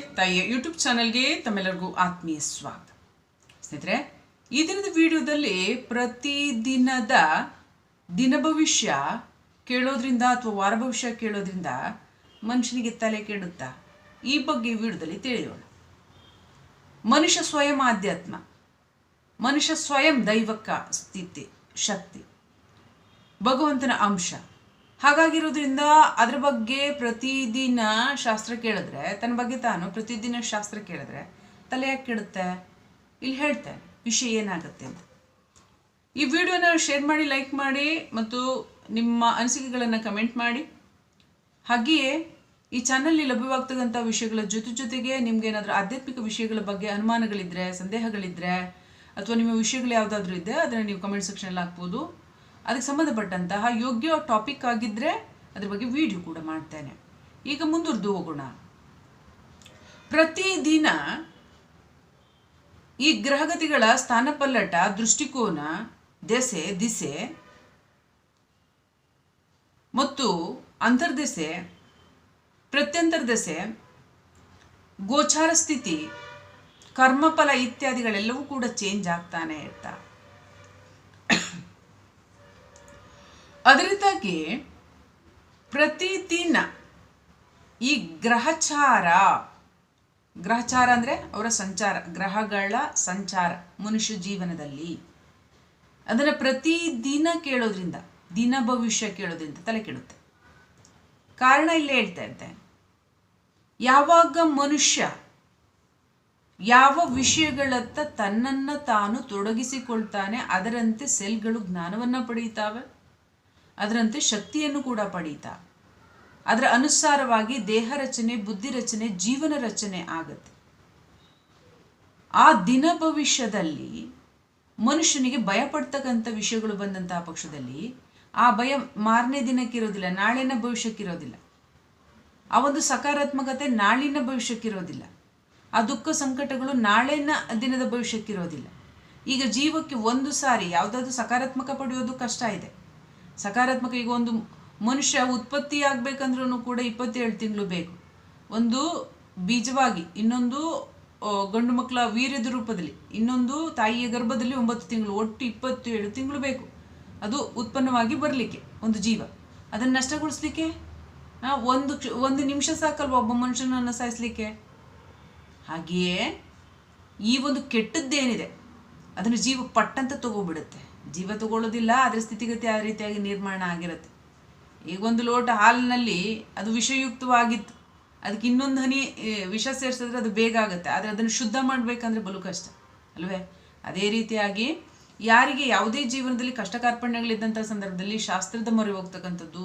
ತಾಯಿಯ ಯೂಟ್ಯೂಬ್ ಚಾನಲ್ಗೆ ತಮ್ಮೆಲ್ಲರಿಗೂ ಆತ್ಮೀಯ ಸ್ವಾಗತ. ಸ್ನೇಹಿತರೆ, ಈ ದಿನದ ವಿಡಿಯೋದಲ್ಲಿ ಪ್ರತಿದಿನದ ದಿನ ಭವಿಷ್ಯ ಕೇಳೋದ್ರಿಂದ ಅಥವಾ ವಾರ ಭವಿಷ್ಯ ಕೇಳೋದ್ರಿಂದ ಮನುಷ್ಯನಿಗೆ ತಲೆ ಕೆಡುತ್ತಾ? ಈ ಬಗ್ಗೆ ವಿಡಿಯೋದಲ್ಲಿ ತಿಳಿಯೋಣ. ಮನುಷ್ಯ ಸ್ವಯಂ ಆಧ್ಯಾತ್ಮ. ಮನುಷ್ಯ ಸ್ವಯಂ ದೈವಕ್ಕ ಸ್ಥಿತಿ, ಶಕ್ತಿ. ಭಗವಂತನ ಅಂಶ. ಹಾಗಾಗಿರೋದ್ರಿಂದ ಅದ್ರ ಬಗ್ಗೆ ಪ್ರತಿದಿನ ಶಾಸ್ತ್ರ ಕೇಳಿದ್ರೆ, ತನ್ನ ಬಗ್ಗೆ ತಾನು ಪ್ರತಿದಿನ ಶಾಸ್ತ್ರ ಕೇಳಿದ್ರೆ ತಲೆ ಯಾಕೆ ಕೆಡುತ್ತೆ? ಇಲ್ಲಿ ಹೇಳ್ತೇನೆ ವಿಷಯ ಏನಾಗುತ್ತೆ ಅಂತ. ಈ ವಿಡಿಯೋನ ಶೇರ್ ಮಾಡಿ ಲೈಕ್ ಮಾಡಿ ಮತ್ತು ನಿಮ್ಮ ಅನಿಸಿಕೆಗಳನ್ನು ಕಮೆಂಟ್ ಮಾಡಿ. ಹಾಗೆಯೇ ಈ ಚಾನಲ್ಲಿ ಲಭ್ಯವಾಗ್ತಕ್ಕಂಥ ವಿಷಯಗಳ ಜೊತೆ ಜೊತೆಗೆ ನಿಮ್ಗೆ ಏನಾದರೂ ಆಧ್ಯಾತ್ಮಿಕ ವಿಷಯಗಳ ಬಗ್ಗೆ ಅನುಮಾನಗಳಿದ್ರೆ, ಸಂದೇಹಗಳಿದ್ರೆ ಅಥವಾ ನಿಮ್ಮ ವಿಷಯಗಳು ಯಾವುದಾದ್ರೂ ಇದ್ದರೆ ಅದನ್ನು ನೀವು ಕಮೆಂಟ್ ಸೆಕ್ಷನಲ್ಲಿ ಹಾಕ್ಬೋದು. ಅದಕ್ಕೆ ಸಂಬಂಧಪಟ್ಟಂತಹ ಯೋಗ್ಯ ಟಾಪಿಕ್ ಆಗಿದ್ದರೆ ಅದ್ರ ಬಗ್ಗೆ ವಿಡಿಯೋ ಕೂಡ ಮಾಡ್ತೇನೆ. ಈಗ ಮುಂದುವರೆದು ಹೋಗೋಣ. ಪ್ರತಿದಿನ ಈ ಗ್ರಹಗತಿಗಳ ಸ್ಥಾನಪಲ್ಲಟ, ದೃಷ್ಟಿಕೋನ, ದೆಸೆ, ದಿಸೆ ಮತ್ತು ಅಂತರ್ದೆಸೆ, ಪ್ರತ್ಯಂತರ್ದೆಸೆ, ಗೋಚಾರ ಸ್ಥಿತಿ, ಕರ್ಮಫಲ ಇತ್ಯಾದಿಗಳೆಲ್ಲವೂ ಕೂಡ ಚೇಂಜ್ ಆಗ್ತಾನೆ ಇರ್ತಾ. ಅದರಿಂದಾಗಿ ಪ್ರತಿದಿನ ಈ ಗ್ರಹಚಾರ ಗ್ರಹಚಾರ ಅಂದರೆ ಅವರ ಸಂಚಾರ, ಗ್ರಹಗಳ ಸಂಚಾರ, ಮನುಷ್ಯ ಜೀವನದಲ್ಲಿ ಅದನ್ನು ಪ್ರತಿದಿನ ಕೇಳೋದ್ರಿಂದ, ದಿನ ಭವಿಷ್ಯ ಕೇಳೋದ್ರಿಂದ ತಲೆ ಕೆಡುತ್ತೆ. ಕಾರಣ ಇಲ್ಲೇ ಹೇಳ್ತಾ ಇದ್ದೆ. ಯಾವಾಗ ಮನುಷ್ಯ ಯಾವ ವಿಷಯಗಳತ್ತ ತನ್ನನ್ನು ತಾನು ತೊಡಗಿಸಿಕೊಳ್ತಾನೆ ಅದರಂತೆ ಸೆಲ್ಗಳು ಜ್ಞಾನವನ್ನು ಪಡೆಯುತ್ತಾವೆ ಅದರಂತೆ ಶಕ್ತಿಯನ್ನು ಕೂಡ ಪಡೀತಾ. ಅದರ ಅನುಸಾರವಾಗಿ ದೇಹ ರಚನೆ, ಬುದ್ಧಿ ರಚನೆ, ಜೀವನ ರಚನೆ ಆಗತ್ತೆ. ಆ ದಿನ ಭವಿಷ್ಯದಲ್ಲಿ ಮನುಷ್ಯನಿಗೆ ಭಯ ಪಡ್ತಕ್ಕಂಥ ವಿಷಯಗಳು ಬಂದಂತಹ ಪಕ್ಷದಲ್ಲಿ ಆ ಭಯ ಮಾರನೇ ದಿನಕ್ಕಿರೋದಿಲ್ಲ ನಾಳಿನ ಭವಿಷ್ಯಕ್ಕಿರೋದಿಲ್ಲ ಆ ಒಂದು ಸಕಾರಾತ್ಮಕತೆ ನಾಳಿನ ಭವಿಷ್ಯಕ್ಕಿರೋದಿಲ್ಲ ಆ ದುಃಖ ಸಂಕಟಗಳು ನಾಳಿನ ದಿನದ ಭವಿಷ್ಯಕ್ಕಿರೋದಿಲ್ಲ ಈಗ ಜೀವಕ್ಕೆ ಒಂದು ಸಾರಿ, ಯಾವುದಾದ್ರೂ ಸಕಾರಾತ್ಮಕ ಪಡೆಯೋದು ಕಷ್ಟ ಇದೆ. ಸಕಾರಾತ್ಮಕ ಈಗ ಒಂದು ಮನುಷ್ಯ ಉತ್ಪತ್ತಿ ಆಗ್ಬೇಕಂದ್ರೂ ಕೂಡ ಇಪ್ಪತ್ತೇಳು ತಿಂಗಳು ಬೇಕು. ಒಂದು ಬೀಜವಾಗಿ, ಇನ್ನೊಂದು ಗಂಡು ಮಕ್ಕಳ ವೀರ್ಯದ ರೂಪದಲ್ಲಿ, ಇನ್ನೊಂದು ತಾಯಿಯ ಗರ್ಭದಲ್ಲಿ ಒಂಬತ್ತು ತಿಂಗಳು, ಒಟ್ಟು ಇಪ್ಪತ್ತೇಳು ತಿಂಗಳು ಬೇಕು. ಅದು ಉತ್ಪನ್ನವಾಗಿ ಬರಲಿಕ್ಕೆ, ಒಂದು ಜೀವ. ಅದನ್ನು ನಷ್ಟಗೊಳಿಸ್ಲಿಕ್ಕೆ? ಒಂದು ಒಂದು ನಿಮಿಷ ಸಾಕಲ್ವ ಒಬ್ಬ ಮನುಷ್ಯನನ್ನು ಸಾಯಿಸ್ಲಿಕ್ಕೆ? ಹಾಗೆಯೇ ಈ ಒಂದು ಕೆಟ್ಟದ್ದೇನಿದೆ, ಅದನ್ನು ಜೀವ ಪಟ್ಟಂತ ತಗೋಬಿಡುತ್ತೆ. ಜೀವ ತಗೊಳ್ಳೋದಿಲ್ಲ ಅದರ ಸ್ಥಿತಿಗತಿ ಆ ರೀತಿಯಾಗಿ ನಿರ್ಮಾಣ ಆಗಿರುತ್ತೆ. ಈಗ ಒಂದು ಲೋಟ ಹಾಲಿನಲ್ಲಿ ಅದು ವಿಷಯುಕ್ತವಾಗಿತ್ತು. ಅದಕ್ಕೆ ಇನ್ನೊಂದು ಹನಿ ವಿಷ ಸೇರಿಸಿದ್ರೆ ಅದು ಬೇಗ ಆಗುತ್ತೆ. ಆದರೆ ಅದನ್ನು ಶುದ್ಧ ಮಾಡಬೇಕಂದ್ರೆ ಬಲು ಕಷ್ಟ, ಅಲ್ವೇ? ಅದೇ ರೀತಿಯಾಗಿ ಯಾರಿಗೆ ಯಾವುದೇ ಜೀವನದಲ್ಲಿ ಕಷ್ಟ ಕಾರ್ಪಣ್ಯಗಳಿದ್ದಂಥ ಸಂದರ್ಭದಲ್ಲಿ ಶಾಸ್ತ್ರದ ಮೊರೆ ಹೋಗ್ತಕ್ಕಂಥದ್ದು,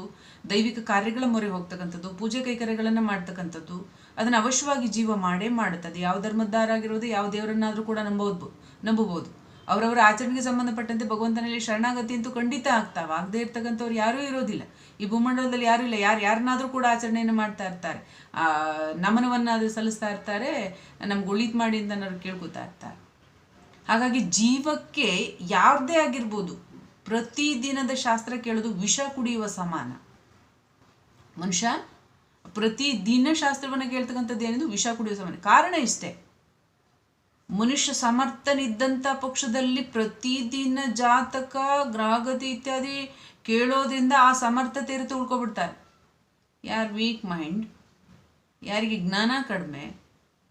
ದೈವಿಕ ಕಾರ್ಯಗಳ ಮೊರೆ ಹೋಗ್ತಕ್ಕಂಥದ್ದು, ಪೂಜೆ ಕೈಕರ್ಯಗಳನ್ನು ಮಾಡ್ತಕ್ಕಂಥದ್ದು, ಅದನ್ನು ಅವಶ್ಯವಾಗಿ ಜೀವ ಮಾಡೇ ಮಾಡುತ್ತದೆ ಯಾವ ಧರ್ಮದ್ದಾರಾಗಿರೋದು, ಯಾವ ದೇವರನ್ನಾದರೂ ಕೂಡ ನಂಬೋದು ನಂಬಬಹುದು ಅವರವರ ಆಚರಣೆಗೆ ಸಂಬಂಧಪಟ್ಟಂತೆ ಭಗವಂತನಲ್ಲಿ ಶರಣಾಗತಿ ಅಂತೂ ಖಂಡಿತ ಆಗ್ತಾವ. ಆಗದೇ ಇರ್ತಕ್ಕಂಥವ್ರು ಯಾರೂ ಇರೋದಿಲ್ಲ. ಈ ಭೂಮಂಡಲದಲ್ಲಿ ಯಾರೂ ಇಲ್ಲ. ಯಾರು, ಯಾರನ್ನಾದರೂ ಕೂಡ ಆಚರಣೆಯನ್ನು ಮಾಡ್ತಾ ಇರ್ತಾರೆ. ನಮನವನ್ನಾದರೂ ಸಲ್ಲಿಸ್ತಾ ಇರ್ತಾರೆ. ನಮ್ಗೆ ಒಳಿತು ಮಾಡಿ ಅಂತ ಅನ್ನೋರು ಕೇಳ್ಕೊತಾ ಇರ್ತಾರೆ. ಹಾಗಾಗಿ ಜೀವಕ್ಕೆ ಯಾವುದೇ ಆಗಿರ್ಬೋದು ಪ್ರತಿದಿನದ ಶಾಸ್ತ್ರ ಕೇಳೋದು ವಿಷ ಕುಡಿಯುವ ಸಮಾನ. ಮನುಷ್ಯ ಪ್ರತಿ ದಿನ ಶಾಸ್ತ್ರವನ್ನು ಕೇಳ್ತಕ್ಕಂಥದ್ದು ಏನಿದು? ವಿಷ ಕುಡಿಯುವ ಸಮಾನ. ಕಾರಣ ಇಷ್ಟೇ. ಮನುಷ್ಯ ಸಮರ್ಥನಿದ್ದಂಥ ಪಕ್ಷದಲ್ಲಿ ಪ್ರತಿದಿನ ಜಾತಕ, ಗ್ರಹಗತಿ ಇತ್ಯಾದಿ ಕೇಳೋದ್ರಿಂದ ಆ ಸಮರ್ಥತೆ ಇರುತ್ತೆ, ಉಳ್ಕೊಬಿಡ್ತಾರೆ. ಯಾರು ವೀಕ್ ಮೈಂಡ್ ಯಾರಿಗೆ ಜ್ಞಾನ ಕಡಿಮೆ,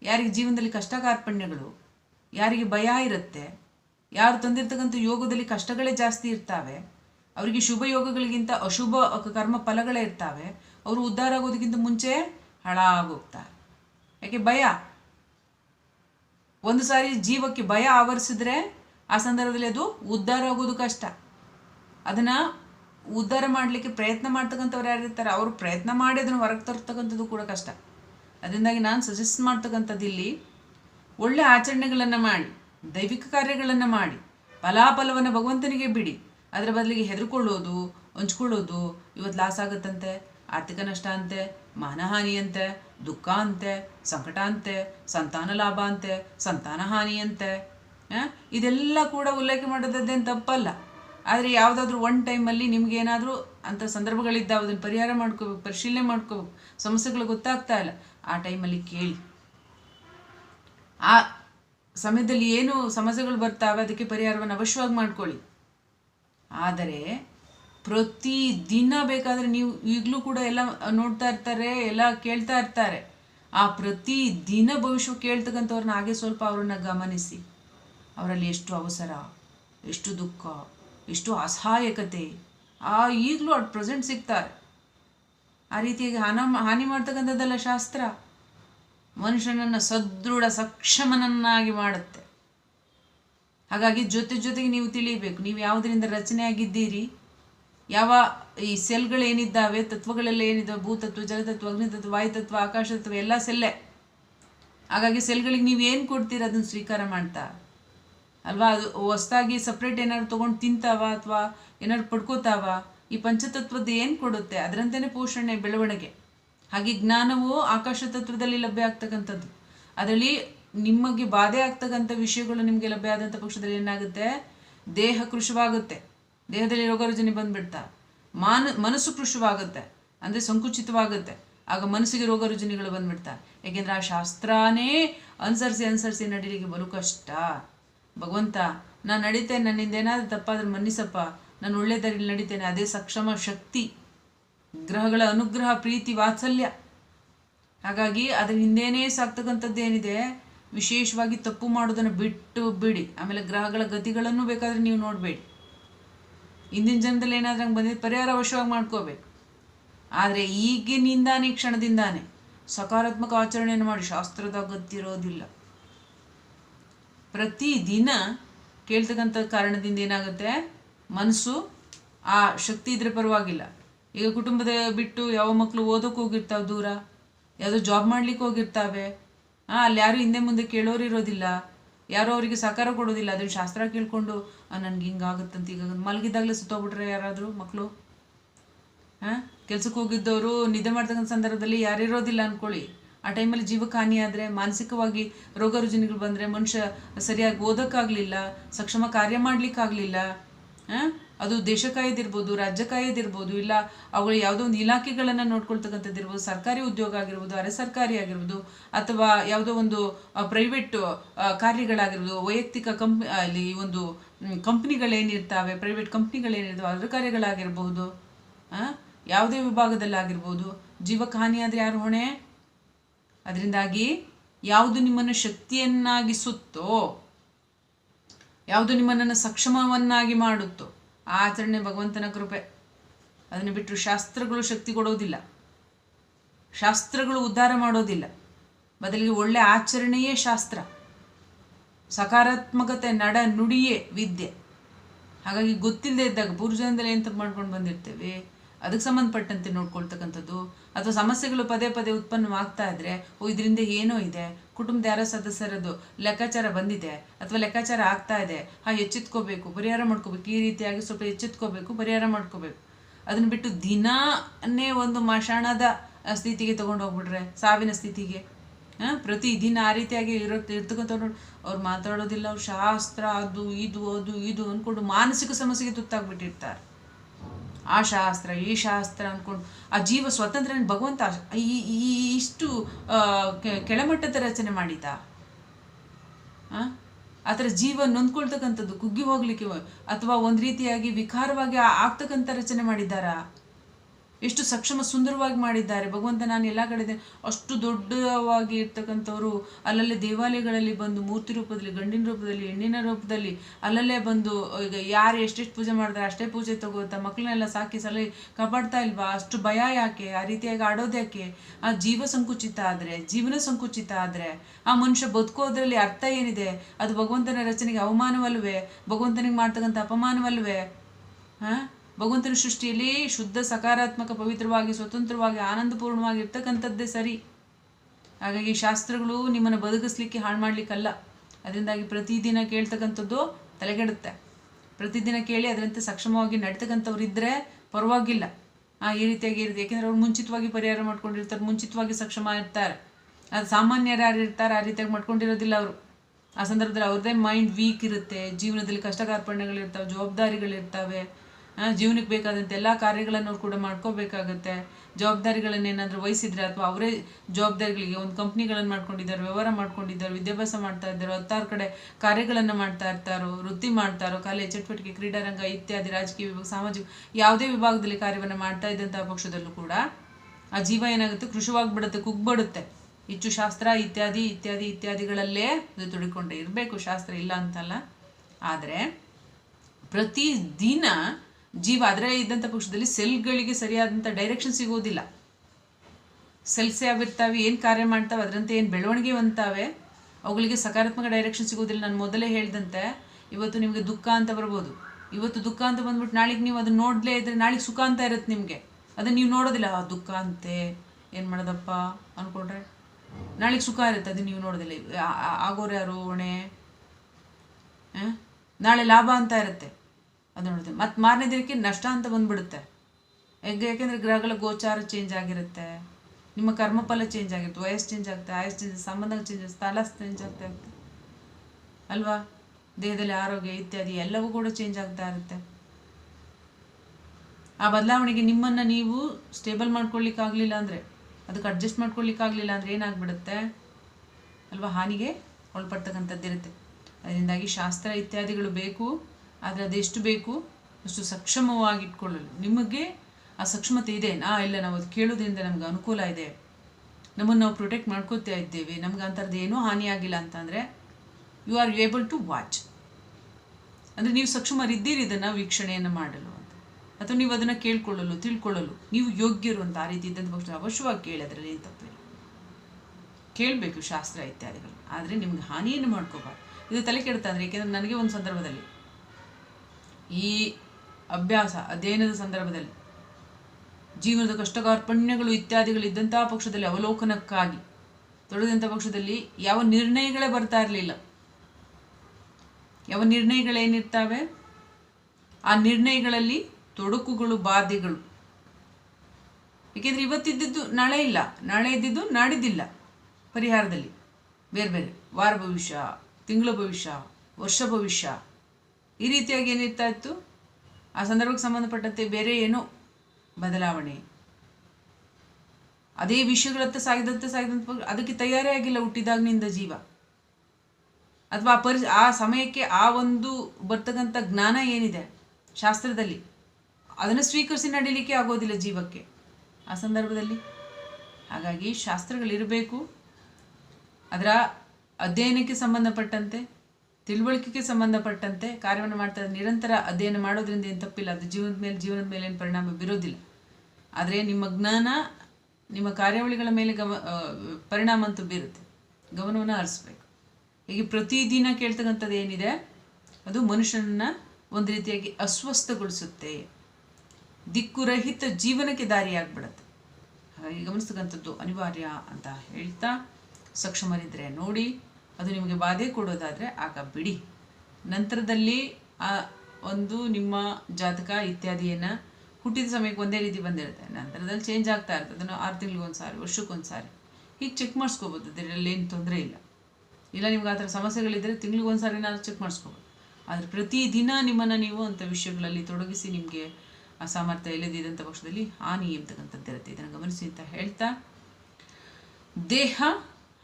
ಯಾರಿಗೆ ಜೀವನದಲ್ಲಿ ಕಷ್ಟ ಕಾರ್ಪಣ್ಯಗಳು ಯಾರಿಗೆ ಭಯ ಇರುತ್ತೆ, ಯಾರು ತಂದಿರ್ತಕ್ಕಂಥ ಯೋಗದಲ್ಲಿ ಕಷ್ಟಗಳೇ ಜಾಸ್ತಿ ಇರ್ತಾವೆ, ಅವರಿಗೆ ಶುಭ ಯೋಗಗಳಿಗಿಂತ ಅಶುಭ ಕರ್ಮ ಫಲಗಳೇ ಇರ್ತಾವೆ, ಅವರು ಉದ್ಧಾರ ಆಗೋದಕ್ಕಿಂತ ಮುಂಚೆ ಹಾಳಾಗೋಗ್ತಾರೆ. ಯಾಕೆ ಭಯ? ಒಂದು ಸಾರಿ ಜೀವಕ್ಕೆ ಭಯ ಆವರಿಸಿದ್ರೆ ಆ ಸಂದರ್ಭದಲ್ಲಿ ಅದು ಉದ್ಧಾರ ಆಗೋದು ಕಷ್ಟ. ಅದನ್ನು ಉದ್ಧಾರ ಮಾಡಲಿಕ್ಕೆ ಪ್ರಯತ್ನ ಮಾಡ್ತಕ್ಕಂಥವ್ರು ಯಾರಿರ್ತಾರೆ ಅವರು ಪ್ರಯತ್ನ ಮಾಡಿ ಅದನ್ನು ಹೊರಗೆ ತರ್ತಕ್ಕಂಥದ್ದು ಕೂಡ ಕಷ್ಟ. ಅದರಿಂದಾಗಿ ನಾನು ಸಜೆಸ್ಟ್ ಮಾಡ್ತಕ್ಕಂಥದ್ದು ಇಲ್ಲಿ, ಒಳ್ಳೆ ಆಚರಣೆಗಳನ್ನು ಮಾಡಿ, ದೈವಿಕ ಕಾರ್ಯಗಳನ್ನು ಮಾಡಿ, ಫಲಾಫಲವನ್ನು ಭಗವಂತನಿಗೆ ಬಿಡಿ. ಅದರ ಬದಲಿಗೆ ಹೆದರ್ಕೊಳ್ಳೋದು, ಹಂಚ್ಕೊಳ್ಳೋದು ಇವತ್ತು ಲಾಸ್ ಆಗುತ್ತಂತೆ. ಆರ್ಥಿಕ ನಷ್ಟ ಅಂತೆ ಮಾನಹಾನಿ ಅಂತೆ, ದುಃಖ ಅಂತೆ, ಸಂಕಟ ಅಂತೆ, ಸಂತಾನ ಲಾಭ ಅಂತೆ, ಸಂತಾನ ಹಾನಿ ಅಂತೆ ಇದೆಲ್ಲ ಕೂಡ ಉಲ್ಲೇಖ ಮಾಡೋದದ್ದೇನು ತಪ್ಪಲ್ಲ. ಆದರೆ ಯಾವುದಾದ್ರೂ ಒನ್ ಟೈಮಲ್ಲಿ ನಿಮ್ಗೆ ಏನಾದರೂ ಅಂಥ ಸಂದರ್ಭಗಳಿದ್ದಾವೆ ಅದನ್ನು ಪರಿಹಾರ ಮಾಡ್ಕೋಬೇಕು ಪರಿಶೀಲನೆ ಮಾಡ್ಕೋಬೇಕು ಸಮಸ್ಯೆಗಳು ಗೊತ್ತಾಗ್ತಾ ಇಲ್ಲ. ಆ ಟೈಮಲ್ಲಿ ಕೇಳಿ. ಆ ಸಮಯದಲ್ಲಿ ಏನು ಸಮಸ್ಯೆಗಳು ಬರ್ತಾವೆ, ಅದಕ್ಕೆ ಪರಿಹಾರವನ್ನು ಅವಶ್ಯವಾಗಿ ಮಾಡ್ಕೊಳ್ಳಿ. ಆದರೆ ಪ್ರತಿ ದಿನ ಬೇಕಾದರೆ ನೀವು ಈಗಲೂ ಕೂಡ ಎಲ್ಲ ನೋಡ್ತಾ ಇರ್ತಾರೆ, ಎಲ್ಲ ಕೇಳ್ತಾ ಇರ್ತಾರೆ. ಆ ಪ್ರತಿ ದಿನ ಭವಿಷ್ಯ ಕೇಳ್ತಕ್ಕಂಥವ್ರನ್ನ ಹಾಗೆ ಸ್ವಲ್ಪ ಅವ್ರನ್ನ ಗಮನಿಸಿ. ಅವರಲ್ಲಿ ಎಷ್ಟು ಅವಸರ, ಎಷ್ಟು ದುಃಖ, ಎಷ್ಟು ಅಸಹಾಯಕತೆ. ಆ ಈಗಲೂ ಅಟ್ ಪ್ರೆಸೆಂಟ್ ಸಿಗ್ತಾರೆ. ಆ ರೀತಿಯಾಗಿ ಹಾನ ಹಾನಿ ಮಾಡ್ತಕ್ಕಂಥದ್ದಲ್ಲ ಶಾಸ್ತ್ರ. ಮನುಷ್ಯನನ್ನು ಸದೃಢ, ಸಕ್ಷಮನನ್ನಾಗಿ ಮಾಡುತ್ತೆ. ಹಾಗಾಗಿ ಜೊತೆ ಜೊತೆಗೆ ನೀವು ತಿಳಿಯಬೇಕು ನೀವು ಯಾವುದರಿಂದ ರಚನೆ ಆಗಿದ್ದೀರಿ ಯಾವ ಈ ಸೆಲ್ಗಳೇನಿದ್ದಾವೆ ತತ್ವಗಳೆಲ್ಲ ಏನಿದ್ದಾವೆ, ಭೂತತ್ವ, ಜಲತತ್ವ, ಅಗ್ನಿತತ್ವ, ವಾಯುತತ್ವ, ಆಕಾಶತತ್ವ, ಎಲ್ಲ ಸೆಲ್ಲೇ. ಹಾಗಾಗಿ ಸೆಲ್ಗಳಿಗೆ ನೀವು ಏನು ಕೊಡ್ತೀರ ಅದನ್ನು ಸ್ವೀಕಾರ ಮಾಡ್ತಾ? ಅಲ್ವಾ? ಅದು ಹೊಸ್ದಾಗಿ ಸಪ್ರೇಟ್ ಏನಾದ್ರು ತೊಗೊಂಡು ತಿಂತಾವ ಅಥವಾ ಏನಾದ್ರು ಪಡ್ಕೋತಾವ? ಈ ಪಂಚತತ್ವದ್ದು ಏನು ಕೊಡುತ್ತೆ? ಅದರಂತೆಯೇ ಪೋಷಣೆ, ಬೆಳವಣಿಗೆ. ಹಾಗೆ ಜ್ಞಾನವು ಆಕಾಶ ತತ್ವದಲ್ಲಿ ಲಭ್ಯ ಆಗ್ತಕ್ಕಂಥದ್ದು. ಅದರಲ್ಲಿ ನಿಮಗೆ ಬಾಧೆ ಆಗ್ತಕ್ಕಂಥ ವಿಷಯಗಳು ನಿಮಗೆ ಲಭ್ಯ ಆದಂಥ ಪಕ್ಷದಲ್ಲಿ ಏನಾಗುತ್ತೆ? ದೇಹ ಕೃಶವಾಗುತ್ತೆ ದೇಹದಲ್ಲಿ ರೋಗ ರುಜಿನ ಬಂದ್ಬಿಡ್ತಾ. ಮಾನ, ಮನಸ್ಸು ಕೃಷವಾಗುತ್ತೆ ಅಂದರೆ ಸಂಕುಚಿತವಾಗುತ್ತೆ. ಆಗ ಮನಸ್ಸಿಗೆ ರೋಗ ರುಜಿನಿಗಳು ಬಂದ್ಬಿಡ್ತಾ. ಯಾಕೆಂದ್ರೆ ಆ ಶಾಸ್ತ್ರನೇ ಅನುಸರಿಸಿ ಅನುಸರಿಸಿ ನಡೀಲಿಕ್ಕೆ ಬಲು ಕಷ್ಟ. ಭಗವಂತ, ನಾನು ನಡೀತೇನೆ, ನನ್ನಿಂದ ಏನಾದರೂ ತಪ್ಪಾದ್ರೆ ಮನ್ನಿಸಪ್ಪ. ನಾನು ಒಳ್ಳೆ ದಾರಿಯಲ್ಲಿ ನಡೀತೇನೆ, ಅದೇ ಸಕ್ಷಮ ಶಕ್ತಿ. ಗ್ರಹಗಳ ಅನುಗ್ರಹ, ಪ್ರೀತಿ, ವಾತ್ಸಲ್ಯ. ಹಾಗಾಗಿ ಅದ್ರ ಹಿಂದೇನೇ ಸಾಕ್ತಕ್ಕಂಥದ್ದು ಏನಿದೆ? ವಿಶೇಷವಾಗಿ ತಪ್ಪು ಮಾಡೋದನ್ನು ಬಿಟ್ಟು ಬಿಡಿ. ಆಮೇಲೆ ಗ್ರಹಗಳ ಗತಿಗಳನ್ನು ಬೇಕಾದ್ರೆ ನೀವು ನೋಡಬೇಡಿ. ಇಂದಿನ ಜನದಲ್ಲಿ ಏನಾದ್ರೂ ಹಂಗೆ ಬಂದಿದ್ದು ಪರಿಹಾರ ಅವಶ್ಯವಾಗಿ ಮಾಡ್ಕೋಬೇಕು. ಆದರೆ ಈಗಿನಿಂದಾನೇ ಕ್ಷಣದಿಂದಾನೇ ಸಕಾರಾತ್ಮಕ ಆಚರಣೆಯನ್ನು ಮಾಡಿ, ಶಾಸ್ತ್ರದ ಅಗತ್ಯ ಇರೋದಿಲ್ಲ. ಪ್ರತಿ ದಿನ ಕೇಳ್ತಕ್ಕಂಥ ಕಾರಣದಿಂದ ಏನಾಗುತ್ತೆ? ಮನಸ್ಸು ಆ ಶಕ್ತಿ ಇದ್ರೆ ಪರವಾಗಿಲ್ಲ. ಈಗ ಕುಟುಂಬದ ಬಿಟ್ಟು ಯಾವ ಮಕ್ಕಳು ಓದೋಕೆ ಹೋಗಿರ್ತಾವೆ ದೂರ? ಯಾವುದೋ ಜಾಬ್ ಮಾಡ್ಲಿಕ್ಕೆ ಹೋಗಿರ್ತಾವೆ? ಹಾಂ ಅಲ್ಲಿ ಯಾರು ಹಿಂದೆ ಮುಂದೆ ಕೇಳೋರು ಇರೋದಿಲ್ಲ. ಯಾರೋ ಅವರಿಗೆ ಸಹಕಾರ ಕೊಡೋದಿಲ್ಲ ಅದ್ರ ಶಾಸ್ತ್ರ ಕೇಳ್ಕೊಂಡು ನನಗೆ ಹಿಂಗಾಗುತ್ತಂತ ಈಗ ಮಲಗಿದಾಗಲೇ ಸುತ್ತೋಗ್ಬಿಟ್ರೆ ಯಾರಾದರೂ ಮಕ್ಕಳು ಹಾಂ? ಕೆಲ್ಸಕ್ಕೆ ಹೋಗಿದ್ದವರು ನಿದ್ದೆ ಮಾಡ್ತಕ್ಕಂಥ ಸಂದರ್ಭದಲ್ಲಿ ಯಾರಿರೋದಿಲ್ಲ ಅಂದ್ಕೊಳ್ಳಿ ಆ ಟೈಮಲ್ಲಿ ಜೀವಕ್ಕೆ ಹಾನಿ ಆದರೆ, ಮಾನಸಿಕವಾಗಿ ರೋಗ ರುಜಿನಗಳು ಬಂದರೆ ಮನುಷ್ಯ ಸರಿಯಾಗಿ ಓದೋಕ್ಕಾಗಲಿಲ್ಲ, ಸಕ್ಷಮ ಕಾರ್ಯ ಮಾಡಲಿಕ್ಕಾಗಲಿಲ್ಲ, ಹಾಂ? ಅದು ದೇಶ ಕಾಯೋದಿರ್ಬೋದು, ರಾಜ್ಯ ಕಾಯೋದಿರ್ಬೋದು, ಇಲ್ಲ ಅವುಗಳ ಯಾವುದೋ ಒಂದು ಇಲಾಖೆಗಳನ್ನು ನೋಡ್ಕೊಳ್ತಕ್ಕಂಥದ್ದಿರ್ಬೋದು, ಸರ್ಕಾರಿ ಉದ್ಯೋಗ ಆಗಿರ್ಬೋದು, ಅರೆ ಸರ್ಕಾರಿ ಆಗಿರ್ಬೋದು, ಅಥವಾ ಯಾವುದೋ ಒಂದು ಪ್ರೈವೇಟ್ ಕಾರ್ಯಗಳಾಗಿರ್ಬೋದು, ವೈಯಕ್ತಿಕ ಕಂಪ್ ಅಲ್ಲಿ ಒಂದು ಕಂಪ್ನಿಗಳೇನಿರ್ತಾವೆ ಪ್ರೈವೇಟ್ ಕಂಪ್ನಿಗಳೇನಿರ್ತಾವೆ ಅದರ ಕಾರ್ಯಗಳಾಗಿರ್ಬಹುದು ಯಾವುದೇ ವಿಭಾಗದಲ್ಲಾಗಿರ್ಬೋದು ಜೀವಕ್ಕೆ ಆದರೆ ಯಾರು ಹೊಣೆ? ಅದರಿಂದಾಗಿ ಯಾವುದು ನಿಮ್ಮನ್ನು ಶಕ್ತಿಯನ್ನಾಗಿಸುತ್ತೋ, ಯಾವುದು ನಿಮ್ಮನ್ನು ಸಕ್ಷಮವನ್ನಾಗಿ ಮಾಡುತ್ತೋ ಆಚರಣೆ ಭಗವಂತನ ಕೃಪೆ. ಅದನ್ನು ಬಿಟ್ಟು ಶಾಸ್ತ್ರಗಳು ಶಕ್ತಿ ಕೊಡೋದಿಲ್ಲ. ಶಾಸ್ತ್ರಗಳು ಉದ್ಧಾರ ಮಾಡೋದಿಲ್ಲ. ಬದಲಿಗೆ ಒಳ್ಳೆ ಆಚರಣೆಯೇ ಶಾಸ್ತ್ರ. ಸಕಾರಾತ್ಮಕತೆ, ನಡ, ನುಡಿಯೇ ವಿದ್ಯೆ. ಹಾಗಾಗಿ ಗೊತ್ತಿಲ್ಲದೆ ಇದ್ದಾಗ ಪೂರ್ವಜನದಲ್ಲಿ ಎಂತ ಮಾಡ್ಕೊಂಡು ಬಂದಿರ್ತೇವೆ? ಅದಕ್ಕೆ ಸಂಬಂಧಪಟ್ಟಂತೆ ನೋಡ್ಕೊಳ್ತಕ್ಕಂಥದ್ದು. ಅಥವಾ ಸಮಸ್ಯೆಗಳು ಪದೇ ಪದೇ ಉತ್ಪನ್ನವಾಗ್ತಾ ಇದ್ರೆ, ಓ, ಇದರಿಂದ ಏನೋ ಇದೆ, ಕುಟುಂಬದ ಯಾರೋ ಸದಸ್ಯರದ್ದು ಲೆಕ್ಕಾಚಾರ ಬಂದಿದೆ, ಅಥವಾ ಲೆಕ್ಕಾಚಾರ ಆಗ್ತಾ ಇದೆ, ಹಾ, ಎಚ್ಚೆತ್ಕೋಬೇಕು, ಪರಿಹಾರ ಮಾಡ್ಕೋಬೇಕು, ಈ ರೀತಿಯಾಗಿ ಸ್ವಲ್ಪ ಎಚ್ಚೆತ್ಕೋಬೇಕು, ಪರಿಹಾರ ಮಾಡ್ಕೋಬೇಕು. ಅದನ್ನ ಬಿಟ್ಟು ದಿನಾನೇ ಒಂದು ಮಶಾಣದ ಸ್ಥಿತಿಗೆ ತಗೊಂಡು ಹೋಗ್ಬಿಟ್ರೆ, ಸಾವಿನ ಸ್ಥಿತಿಗೆ, ಹಾಂ ಪ್ರತಿ ದಿನ ಆ ರೀತಿಯಾಗಿ ಇರೋ, ಇರ್ತಕ್ಕಂಥವ್ರು ಅವ್ರು ಮಾತಾಡೋದಿಲ್ಲ, ಅವ್ರು ಶಾಸ್ತ್ರ, ಅದು, ಇದು ಅದು, ಇದು ಅಂದ್ಕೊಂಡು ಮಾನಸಿಕ ಸಮಸ್ಯೆಗೆ ತುತ್ತಾಗ್ಬಿಟ್ಟಿರ್ತಾರೆ. ಆ ಶಾಸ್ತ್ರ, ಈ ಶಾಸ್ತ್ರ ಅಂದ್ಕೊಂಡು ಆ ಜೀವ ಸ್ವತಂತ್ರ ಭಗವಂತ ಈ ಈ ಇಷ್ಟು ಕೆಳಮಟ್ಟದ ರಚನೆ ಮಾಡಿದ ಆ? ಥರ ಜೀವ ನೊಂದ್ಕೊಳ್ತಕ್ಕಂಥದ್ದು, ಕುಗ್ಗಿ ಹೋಗ್ಲಿಕ್ಕೆ ಅಥವಾ ಒಂದು ರೀತಿಯಾಗಿ ವಿಕಾರವಾಗಿ ಆಗ್ತಕ್ಕಂಥ ರಚನೆ ಮಾಡಿದ್ದಾರಾ? ಎಷ್ಟು ಸಕ್ಷಮ ಸುಂದರವಾಗಿ ಮಾಡಿದ್ದಾರೆ. ಭಗವಂತ ನಾನು ಎಲ್ಲ ಕಡೆ. ಅಷ್ಟು ದೊಡ್ಡವಾಗಿ ಇರ್ತಕ್ಕಂಥವ್ರು. ಅಲ್ಲಲ್ಲೇ ದೇವಾಲಯಗಳಲ್ಲಿ ಬಂದು ಮೂರ್ತಿ ರೂಪದಲ್ಲಿ, ಗಂಡಿನ ರೂಪದಲ್ಲಿ, ಹೆಣ್ಣಿನ ರೂಪದಲ್ಲಿ ಅಲ್ಲಲ್ಲೇ ಬಂದು, ಈಗ ಯಾರು ಎಷ್ಟೆಷ್ಟು ಪೂಜೆ ಮಾಡ್ತಾರೆ ಅಷ್ಟೇ ಪೂಜೆ ತಗೋತಾ ಮಕ್ಕಳನ್ನೆಲ್ಲ ಸಾಕಿ ಸಲಹೆ ಕಾಪಾಡ್ತಾ ಇಲ್ವಾ? ಅಷ್ಟು ಭಯ ಯಾಕೆ? ಆ ರೀತಿಯಾಗಿ ಆಡೋದ್ಯಾಕೆ ಆ ಜೀವ ಸಂಕುಚಿತ ಆದರೆ, ಜೀವನ ಸಂಕುಚಿತ ಆದರೆ, ಆ ಮನುಷ್ಯ ಬದುಕೋದ್ರಲ್ಲಿ ಅರ್ಥ ಏನಿದೆ? ಅದು ಭಗವಂತನ ರಚನೆಗೆ ಅವಮಾನವಲ್ವೇ? ಭಗವಂತನಿಗೆ ಮಾಡ್ತಕ್ಕಂಥ ಅಪಮಾನವಲ್ವೇ? ಹಾಂ? ಭಗವಂತನ ಸೃಷ್ಟಿಯಲ್ಲಿ ಶುದ್ಧ, ಸಕಾರಾತ್ಮಕ, ಪವಿತ್ರವಾಗಿ, ಸ್ವತಂತ್ರವಾಗಿ, ಆನಂದಪೂರ್ಣವಾಗಿ ಇರ್ತಕ್ಕಂಥದ್ದೇ ಸರಿ. ಹಾಗಾಗಿ ಶಾಸ್ತ್ರಗಳು ನಿಮ್ಮನ್ನು ಬದುಕಿಸ್ಲಿಕ್ಕೆ ಹಾಳು ಮಾಡ್ಲಿಕ್ಕಲ್ಲ. ಅದರಿಂದಾಗಿ ಪ್ರತಿದಿನ ಕೇಳ್ತಕ್ಕಂಥದ್ದು ತಲೆಗೆಡುತ್ತೆ. ಪ್ರತಿದಿನ ಕೇಳಿ ಅದರಂತೆ ಸಕ್ಷಮವಾಗಿ ನಡೀತಕ್ಕಂಥವ್ರು ಇದ್ದರೆ ಪರವಾಗಿಲ್ಲ. ಆ, ಈ ರೀತಿಯಾಗಿ ಇರುತ್ತೆ. ಯಾಕೆಂದ್ರೆ ಅವ್ರು ಮುಂಚಿತವಾಗಿ ಪರಿಹಾರ ಮಾಡ್ಕೊಂಡಿರ್ತಾರೆ, ಮುಂಚಿತವಾಗಿ ಸಕ್ಷಮ ಇರ್ತಾರೆ. ಅದು ಸಾಮಾನ್ಯರು ಯಾರು ಇರ್ತಾರೆ, ಆ ರೀತಿಯಾಗಿ ಮಾಡ್ಕೊಂಡಿರೋದಿಲ್ಲ ಅವರು. ಆ ಸಂದರ್ಭದಲ್ಲಿ ಅವ್ರದ್ದೇ ಮೈಂಡ್ ವೀಕ್ ಇರುತ್ತೆ. ಜೀವನದಲ್ಲಿ ಕಷ್ಟ ಕಾರ್ಪಣ್ಯಗಳಿರ್ತವೆ ಜವಾಬ್ದಾರಿಗಳಿರ್ತವೆ. ಜೀವನಕ್ಕೆ ಬೇಕಾದಂಥ ಎಲ್ಲ ಕಾರ್ಯಗಳನ್ನು ಕೂಡ ಮಾಡ್ಕೋಬೇಕಾಗತ್ತೆ. ಜವಾಬ್ದಾರಿಗಳನ್ನೇನಾದರೂ ವಹಿಸಿದ್ರೆ ಅಥವಾ ಅವರೇ ಜವಾಬ್ದಾರಿಗಳಿಗೆ ಒಂದು ಕಂಪ್ನಿಗಳನ್ನು ಮಾಡ್ಕೊಂಡಿದ್ದಾರೆ, ವ್ಯವಹಾರ ಮಾಡ್ಕೊಂಡಿದ್ದಾರೆ, ವಿದ್ಯಾಭ್ಯಾಸ ಮಾಡ್ತಾ ಇದ್ದಾರೆ, ಹತ್ತಾರು ಕಡೆ ಕಾರ್ಯಗಳನ್ನು ಮಾಡ್ತಾ ಇರ್ತಾರೋ, ವೃತ್ತಿ ಮಾಡ್ತಾರೋ ಕಲೆ, ಚಟುವಟಿಕೆ, ಕ್ರೀಡಾರಂಗ ಇತ್ಯಾದಿ ರಾಜಕೀಯ ವಿಭಾಗ, ಸಾಮಾಜಿಕ ಯಾವುದೇ ವಿಭಾಗದಲ್ಲಿ ಕಾರ್ಯವನ್ನು ಮಾಡ್ತಾ ಇದ್ದಂಥ ಪಕ್ಷದಲ್ಲೂ ಕೂಡ ಆ ಜೀವ ಏನಾಗುತ್ತೆ, ಕೃಶವಾಗ್ಬಿಡುತ್ತೆ, ಕುಗ್ಬಿಡುತ್ತೆ. ಹೆಚ್ಚು ಶಾಸ್ತ್ರ ಇತ್ಯಾದಿ ಇತ್ಯಾದಿ, ಇತ್ಯಾದಿಗಳಲ್ಲೇ ಅದು ತೊಡಿಕೊಂಡೇ ಇರಬೇಕು. ಶಾಸ್ತ್ರ ಇಲ್ಲ ಅಂತಲ್ಲ. ಆದರೆ ಪ್ರತಿ ದಿನ ಜೀವ ಅದರೇ ಇದ್ದಂಥ ಪಕ್ಷದಲ್ಲಿ ಸೆಲ್ಗಳಿಗೆ ಸರಿಯಾದಂಥ ಡೈರೆಕ್ಷನ್ ಸಿಗೋದಿಲ್ಲ. ಸೆಲ್ಸೇ ಆಗಿರ್ತಾವೆ, ಏನು ಕಾರ್ಯ ಮಾಡ್ತಾವೆ, ಅದರಂತೆ ಏನು ಬೆಳವಣಿಗೆ ಹೊಂತಾವೆ ಅವುಗಳಿಗೆ ಸಕಾರಾತ್ಮಕ ಡೈರೆಕ್ಷನ್ ಸಿಗೋದಿಲ್ಲ. ನಾನು ಮೊದಲೇ ಹೇಳಿದಂತೆ, ಇವತ್ತು ನಿಮಗೆ ದುಃಖ ಅಂತ ಬರ್ಬೋದು. ಇವತ್ತು ದುಃಖ ಅಂತ ಬಂದ್ಬಿಟ್ಟು ನಾಳೆಗೆ ನೀವು ಅದನ್ನ ನೋಡಲೇ ಇದ್ರೆ ನಾಳೆಗೆ ಸುಖ ಅಂತ ಇರುತ್ತೆ ನಿಮಗೆ. ಅದನ್ನು ನೀವು ನೋಡೋದಿಲ್ಲ, ಆ ದುಃಖ ಅಂತೆ, ಏನು ಮಾಡೋದಪ್ಪ? ಅಂದ್ಕೊಂಡ್ರೆ ನಾಳೆಗೆ ಸುಖ ಇರುತ್ತೆ ಅದನ್ನು ನೀವು ನೋಡೋದಿಲ್ಲ. ಆಗೋರು ಯಾರು, ಹೊಣೆ? ನಾಳೆ ಲಾಭ ಅಂತ ಇರುತ್ತೆ. ಅದು ನೋಡುತ್ತೆ ಮತ್ತು ಮಾರನೇ ದಿನಕ್ಕೆ ನಷ್ಟ ಅಂತ ಬಂದ್ಬಿಡುತ್ತೆ. ಯಾಕೆ ಯಾಕೆಂದರೆ ಗ್ರಹಗಳ ಗೋಚಾರ ಚೇಂಜ್ ಆಗಿರುತ್ತೆ. ನಿಮ್ಮ ಕರ್ಮಫಲ ಚೇಂಜ್ ಆಗಿರುತ್ತೆ. ವಯಸ್ಸು ಚೇಂಜ್ ಆಗುತ್ತೆ. ಆಯಸ್ ಚೇಂಜ್ ಸಂಬಂಧ ಚೇಂಜ್ ಸ್ಥಳ ಚೇಂಜ್ ಆಗ್ತಾ ಇರುತ್ತೆ. ಅಲ್ವಾ? ದೇಹದಲ್ಲಿ ಆರೋಗ್ಯ, ಇತ್ಯಾದಿ ಎಲ್ಲವೂ ಕೂಡ ಚೇಂಜ್ ಆಗ್ತಾ ಇರುತ್ತೆ. ಆ ಬದಲಾವಣೆಗೆ ನಿಮ್ಮನ್ನು ನೀವು ಸ್ಟೇಬಲ್ ಮಾಡ್ಕೊಳ್ಳಿಕ್ಕಾಗಲಿಲ್ಲ ಅಂದರೆ, ಅದಕ್ಕೆ ಅಡ್ಜಸ್ಟ್ ಮಾಡ್ಕೊಳ್ಳಿಕ್ಕಾಗಲಿಲ್ಲ ಅಂದರೆ ಏನಾಗ್ಬಿಡುತ್ತೆ? ಅಲ್ವಾ? ಹಾನಿಗೆ ಒಳಪಡ್ತಕ್ಕಂಥದ್ದಿರುತ್ತೆ. ಅದರಿಂದಾಗಿ ಶಾಸ್ತ್ರ ಇತ್ಯಾದಿಗಳು ಬೇಕು. ಆದರೆ ಅದೆಷ್ಟು ಬೇಕು ಅಷ್ಟು ಸಕ್ಷಮವಾಗಿ ಇಟ್ಕೊಳ್ಳಲು ನಿಮಗೆ ಆ ಸಕ್ಷಮತೆ ಇದೆ. ನಾ ಇಲ್ಲ, ನಾವು ಅದು ಕೇಳೋದ್ರಿಂದ ನಮ್ಗೆ ಅನುಕೂಲ ಇದೆ. ನಮ್ಮನ್ನು ನಾವು ಪ್ರೊಟೆಕ್ಟ್ ಮಾಡ್ಕೋತಾ ಇದ್ದೇವೆ. ನಮ್ಗೆ ಅಂಥದ್ದು ಏನೂ ಹಾನಿಯಾಗಿಲ್ಲ ಅಂತಂದರೆ you are able to watch ಅಂದರೆ ನೀವು ಸಕ್ಷಮರಿದ್ದೀರಿ ಇದನ್ನು ವೀಕ್ಷಣೆಯನ್ನು ಮಾಡಲು ಅಂತ. ಅಥವಾ ನೀವು ಅದನ್ನು ಕೇಳ್ಕೊಳ್ಳಲು, ತಿಳ್ಕೊಳ್ಳಲು. ನೀವು ಯೋಗ್ಯರು ಅಂತ ಆ ರೀತಿ ಇದ್ದಂಥ ಪಕ್ಷ ಅವಶ್ಯವಾಗಿ ಕೇಳಿ ಅದರಲ್ಲಿ ಏನು ತಪ್ಪಿಲ್ಲ ಕೇಳಬೇಕು ಶಾಸ್ತ್ರ ಇತ್ಯಾದಿಗಳು. ಆದರೆ ನಿಮ್ಗೆ ಹಾನಿಯನ್ನು ಮಾಡ್ಕೋಬಾರ್ದು. ಇದು ತಲೆ ಕೆಡ್ತಾ ಅಂದರೆ, ಏಕೆಂದರೆ ನನಗೆ ಒಂದು ಸಂದರ್ಭದಲ್ಲಿ ಈ ಅಭ್ಯಾಸ ಅಧ್ಯಯನದ ಸಂದರ್ಭದಲ್ಲಿ ಜೀವನದ ಕಷ್ಟಕಾರ್ಪಣ್ಯಗಳು ಇತ್ಯಾದಿಗಳು ಇದ್ದಂತಹ ಪಕ್ಷದಲ್ಲಿ ಅವಲೋಕನಕ್ಕಾಗಿ ತೊಡಗಿದಂಥ ಪಕ್ಷದಲ್ಲಿ ಯಾವ ನಿರ್ಣಯಗಳೇ ಬರ್ತಾ ಇರಲಿಲ್ಲ. ಯಾವ ನಿರ್ಣಯಗಳೇನಿರ್ತಾವೆ ಆ ನಿರ್ಣಯಗಳಲ್ಲಿ ತೊಡಕುಗಳು, ಬಾಧೆಗಳು. ಏಕೆಂದರೆ ಇವತ್ತಿದ್ದಿದ್ದು ನಾಳೆ ಇಲ್ಲ. ನಾಳೆ ಇದ್ದಿದ್ದು ನಾಡಿದ್ದಿಲ್ಲ ಪರಿಹಾರದಲ್ಲಿ. ಬೇರೆ ಬೇರೆ ವಾರ ಭವಿಷ್ಯ, ತಿಂಗಳ ಭವಿಷ್ಯ, ವರ್ಷ ಭವಿಷ್ಯ. ಈ ರೀತಿಯಾಗಿ ಏನಿರ್ತಾ ಇತ್ತು? ಆ ಸಂದರ್ಭಕ್ಕೆ ಸಂಬಂಧಪಟ್ಟಂತೆ ಬೇರೆ ಏನೋ ಬದಲಾವಣೆ. ಅದೇ ವಿಷಯಗಳತ್ತ ಸಾಗಿದಂತೆ ಸಾಗಿದಂತ ಅದಕ್ಕೆ ತಯಾರೇ ಆಗಿಲ್ಲ ಹುಟ್ಟಿದಾಗಿನಿಂದ ಜೀವ. ಅಥವಾ ಆ ಪರಿ, ಆ ಸಮಯಕ್ಕೆ ಆ ಒಂದು ಬರ್ತಕ್ಕಂಥ ಜ್ಞಾನ ಏನಿದೆ ಶಾಸ್ತ್ರದಲ್ಲಿ, ಅದನ್ನು ಸ್ವೀಕರಿಸಿ ನಡೀಲಿಕ್ಕೆ ಆಗೋದಿಲ್ಲ ಜೀವಕ್ಕೆ. ಆ ಸಂದರ್ಭದಲ್ಲಿ ಹಾಗಾಗಿ ಶಾಸ್ತ್ರಗಳಿರಬೇಕು. ಅದರ ಅಧ್ಯಯನಕ್ಕೆ ಸಂಬಂಧಪಟ್ಟಂತೆ ತಿಳುವಳಿಕೆಗೆ ಸಂಬಂಧಪಟ್ಟಂತೆ ಕಾರ್ಯವನ್ನು ಮಾಡ್ತಾ ನಿರಂತರ ಅಧ್ಯಯನ ಮಾಡೋದ್ರಿಂದ ಏನು ತಪ್ಪಿಲ್ಲ. ಅದು ಜೀವನದ ಮೇಲೆ ಜೀವನದ ಮೇಲೆ ಏನು ಪರಿಣಾಮ ಬೀರೋದಿಲ್ಲ. ಆದರೆ ನಿಮ್ಮ ಜ್ಞಾನ, ನಿಮ್ಮ ಕಾರ್ಯಾವಳಿಗಳ ಮೇಲೆ ಗಮ ಪರಿಣಾಮ ಅಂತೂ ಬೀರುತ್ತೆ. ಗಮನವನ್ನು ಹರಿಸ್ಬೇಕು. ಹೀಗೆ ಪ್ರತಿದಿನ ಕೇಳ್ತಕ್ಕಂಥದ್ದು ಏನಿದೆ? ಅದು ಮನುಷ್ಯನನ್ನು ಒಂದು ರೀತಿಯಾಗಿ ಅಸ್ವಸ್ಥಗೊಳಿಸುತ್ತೆ. ದಿಕ್ಕುರಹಿತ ಜೀವನಕ್ಕೆ ದಾರಿಯಾಗ್ಬಿಡುತ್ತೆ. ಹಾಗಾಗಿ ಗಮನಿಸ್ತಕ್ಕಂಥದ್ದು ಅನಿವಾರ್ಯ ಅಂತ ಹೇಳ್ತಾ ಸಕ್ಷಮರಿದ್ರೆ ನೋಡಿ. ಅದು ನಿಮಗೆ ಬಾಧೆ ಕೊಡೋದಾದರೆ ಆಗ ಬಿಡಿ. ನಂತರದಲ್ಲಿ ಆ ಒಂದು ನಿಮ್ಮ ಜಾತಕ ಇತ್ಯಾದಿಯನ್ನು ಹುಟ್ಟಿದ ಸಮಯಕ್ಕೆ ಒಂದೇ ರೀತಿ ಬಂದಿರುತ್ತೆ. ನಂತರದಲ್ಲಿ ಚೇಂಜ್ ಆಗ್ತಾ ಇರ್ತದೆ ಅದನ್ನು ಆರು ತಿಂಗಳಿಗೊಂದು ಸಾರಿ ವರ್ಷಕ್ಕೊಂದು ಹೀಗೆ ಚೆಕ್ ಮಾಡಿಸ್ಕೋಬೋದು. ಅದರಲ್ಲಿ ಏನು ತೊಂದರೆ ಇಲ್ಲ. ಇಲ್ಲ ನಿಮ್ಗೆ ಆ ಥರ ಸಮಸ್ಯೆಗಳಿದ್ದರೆ ತಿಂಗಳಿಗೊಂದು ನಾನು ಚೆಕ್ ಮಾಡಿಸ್ಕೋಬೋದು. ಆದರೆ ಪ್ರತಿದಿನ ನಿಮ್ಮನ್ನು ನೀವು ಅಂಥ ವಿಷಯಗಳಲ್ಲಿ ತೊಡಗಿಸಿ ನಿಮಗೆ ಆ ಸಾಮರ್ಥ್ಯ ಇಲ್ಲದಿದ್ದಂಥ ಪಕ್ಷದಲ್ಲಿ ಹಾನಿ ಎಂಬತಕ್ಕಂಥದ್ದು ಇರುತ್ತೆ ಇದನ್ನು ಗಮನಿಸಿ ಅಂತ ಹೇಳ್ತಾ, ದೇಹ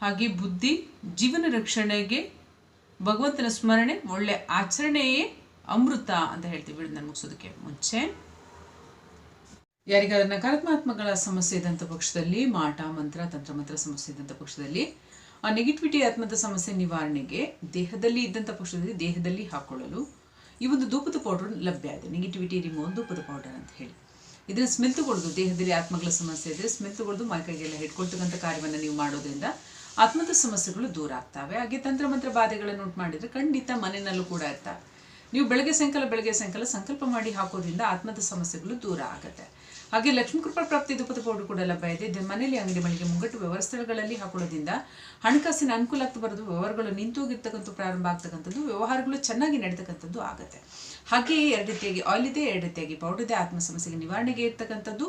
ಹಾಗೆ ಬುದ್ಧಿ, ಜೀವನ ರಕ್ಷಣೆಗೆ ಭಗವಂತನ ಸ್ಮರಣೆ, ಒಳ್ಳೆ ಆಚರಣೆಯೇ ಅಮೃತ ಅಂತ ಹೇಳ್ತೀವಿ ನಾನು ಮುಗಿಸೋದಕ್ಕೆ ಮುಂಚೆ. ಯಾರಿಗಾದ್ರೂ ನಕಾರಾತ್ಮಕಗಳ ಸಮಸ್ಯೆ ಇದ್ದಂಥ ಪಕ್ಷದಲ್ಲಿ, ಮಾಟ, ಮಂತ್ರ ತಂತ್ರ ಮಂತ್ರ ಸಮಸ್ಯೆ ಇದ್ದಂಥ ಪಕ್ಷದಲ್ಲಿ, ಆ ನೆಗೆಟಿವಿಟಿ ಆತ್ಮದ ಸಮಸ್ಯೆ ನಿವಾರಣೆಗೆ ದೇಹದಲ್ಲಿ ಇದ್ದಂಥ ಪಕ್ಷದಲ್ಲಿ ದೇಹದಲ್ಲಿ ಹಾಕೊಳ್ಳಲು ಈ ಒಂದು ಧೂಪದ ಪೌಡರ್ ಲಭ್ಯ ಇದೆ. ನೆಗೆಟಿವಿಟಿ ರಿಮೂವ್ ಧೂಪದ ಪೌಡರ್ ಅಂತ ಹೇಳಿ. ಇದನ್ನು ಸ್ಮೆಲ್ ತಗೊಳ್ಳೋದು, ದೇಹದಲ್ಲಿ ಆತ್ಮಗಳ ಸಮಸ್ಯೆ ಇದ್ದರೆ ಸ್ಮೆಲ್ ತಗೊಳ್ಳೋದು ಮೈಕೈಗೆಲ್ಲ ಹಿಡ್ಕೊಳ್ತಕ್ಕಂಥ ಕಾರ್ಯವನ್ನು ನೀವು ಮಾಡೋದ್ರಿಂದ ಆತ್ಮದ ಸಮಸ್ಯೆಗಳು ದೂರ ಆಗ್ತವೆ. ಹಾಗೆ ತಂತ್ರ ಮಂತ್ರ ಬಾಧೆಗಳನ್ನು ಉಂಟು ಮಾಡಿದರೆ ಖಂಡಿತ ಮನೆಯಲ್ಲೂ ಕೂಡ ಇರ್ತವೆ. ನೀವು ಬೆಳಗ್ಗೆ ಸಾಯಂಕಾಲ ಬೆಳಗ್ಗೆ ಸಾಯಂಕಾಲ ಸಂಕಲ್ಪ ಮಾಡಿ ಹಾಕೋದ್ರಿಂದ ಆತ್ಮದ ಸಮಸ್ಯೆಗಳು ದೂರ ಆಗುತ್ತೆ. ಹಾಗೆ ಲಕ್ಷ್ಮೀ ಕೃಪಾ ಪ್ರಾಪ್ತಿ ಧೂಪದ ಪೌಡರ್ ಕೂಡ ಲಭ್ಯ ಇದೆ. ಮನೆಯಲ್ಲಿ ಅಂಗಡಿ ಮಳಿಗೆ ಮುಂಗಟ್ಟು ವ್ಯವಹಾರ ಸ್ಥಳಗಳಲ್ಲಿ ಹಣಕಾಸಿನ ಅನುಕೂಲ ಆಗ್ತಾ ಬರೋದು, ವ್ಯವಹಾರಗಳು ನಿಂತೋಗಿರ್ತಕ್ಕಂಥ ಪ್ರಾರಂಭ ಆಗ್ತಕ್ಕಂಥದ್ದು, ವ್ಯವಹಾರಗಳು ಚೆನ್ನಾಗಿ ನಡೀತಕ್ಕಂಥದ್ದು ಆಗುತ್ತೆ. ಹಾಗೆಯೇ ಎರಡು ರೀತಿಯಾಗಿ ಆಯಿಲ್ ಇದೆ, ಎರಡು ರೀತಿಯಾಗಿ ಪೌಡರ್ ಇದೆ, ಆತ್ಮ ಸಮಸ್ಯೆಗೆ ನಿವಾರಣೆಗೆ ಇರ್ತಕ್ಕಂಥದ್ದು.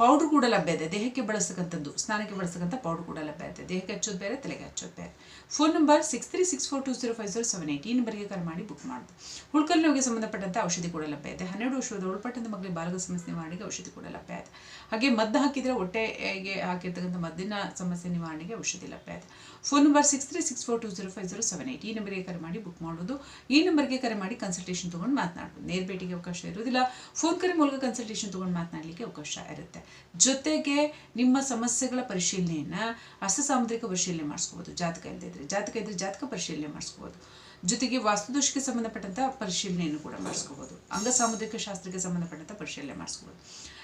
ಪೌಡ್ರ್ ಕೂಡ ಲಭ್ಯ ಇದೆ. ದೇಹಕ್ಕೆ ಬಳಸ್ತಕ್ಕಂಥದ್ದು ಸ್ನಾನಕ್ಕೆ ಬಳಸ್ತಕ್ಕಂಥ ಪೌಡ್ರ್ ಕೂಡ ಲಭ್ಯ ಇದೆ. ದೇಹಕ್ಕೆ ಹಚ್ಚೋದು ಬೇರೆ, ತಲೆಗೆ ಹಚ್ಚೋದು ಬೇರೆ. Phone number six three six four two zero five zero seven eight ಈ ನಂಬರ್ಗೆ ಕರೆ ಮಾಡಿ ಬುಕ್ ಮಾಡೋದು. ಹುಳ್ಕಲ್ ನೋವಿಗೆ ಸಂಬಂಧಪಟ್ಟಂಥ ಔಷಧಿ ಕೂಡ ಲಭ್ಯ ಇದೆ. ಹನ್ನೆರಡು ವರ್ಷದ ಒಳಪಟ್ಟಂತ ಮಕ್ಕಳಿಗೆ ಬಾಲಗ ಸಮಸ್ಯೆ ನಿವಾರಣೆಗೆ ಔಷಧಿ ಕೂಡ ಲಭ್ಯ ಇದೆ. ಹಾಗೆ ಮದ್ದು ಹಾಕಿದರೆ ಹೊಟ್ಟೆಗೆ ಹಾಕಿರ್ತಕ್ಕಂಥ ಮದ್ದಿನ ಸಮಸ್ಯೆ ನಿವಾರಣೆಗೆ ಔಷಧಿ ಲಭ್ಯ ಇದೆ. Phone number six three six four two zero five zero seven eight ಈ ನಂಬರ್ಗೆ ಕರೆ ಮಾಡಿ ಬುಕ್ ಮಾಡೋದು. ಈ ನಂಬರ್ಗೆ ಕರೆ ಮಾಡಿ ಕನ್ಸಲ್ಟೇಷನ್ ತೊಗೊಂಡು ಮಾತನಾಡೋದು. ನೇರ ಭೇಟಿಗೆ ಅವಕಾಶ ಇರೋದಿಲ್ಲ ಫೋನ್ ಕರೆ ಮೂಲಕ ಕನ್ಸಲ್ಟೇಷನ್ ತೊಗೊಂಡು ಮಾತನಾಡಲಿಕ್ಕೆ ಅವಕಾಶ ಇರುತ್ತೆ. ಜೊತೆಗೆ ನಿಮ್ಮ ಸಮಸ್ಯೆಗಳ ಪರಿಶೀಲನೆಯನ್ನು ಅಸಸಾಮುದ್ರಿಕ ಪರಿಶೀಲನೆ ಮಾಡಿಸ್ಕೋಬೋದು. ಜಾತಕ ಇಲ್ಲದೆ ಇದ್ರೆ. ಜಾತಕ ಇದ್ರೆ ಜಾತಕ ಪರಿಶೀಲನೆ ಮಾಡಿಸ್ಕೋಬೋದು. ಜೊತೆಗೆ ವಾಸ್ತುದೋಷಕ್ಕೆ ಸಂಬಂಧಪಟ್ಟಂಥ ಪರಿಶೀಲನೆಯನ್ನು ಕೂಡ ಮಾಡಿಸ್ಕೋಬೋದು. ಅಂಗಸಾಮುದ್ರಿಕ ಶಾಸ್ತ್ರಕ್ಕೆ ಸಂಬಂಧಪಟ್ಟಂಥ ಪರಿಶೀಲನೆ ಮಾಡಿಸ್ಕೋಬೋದು.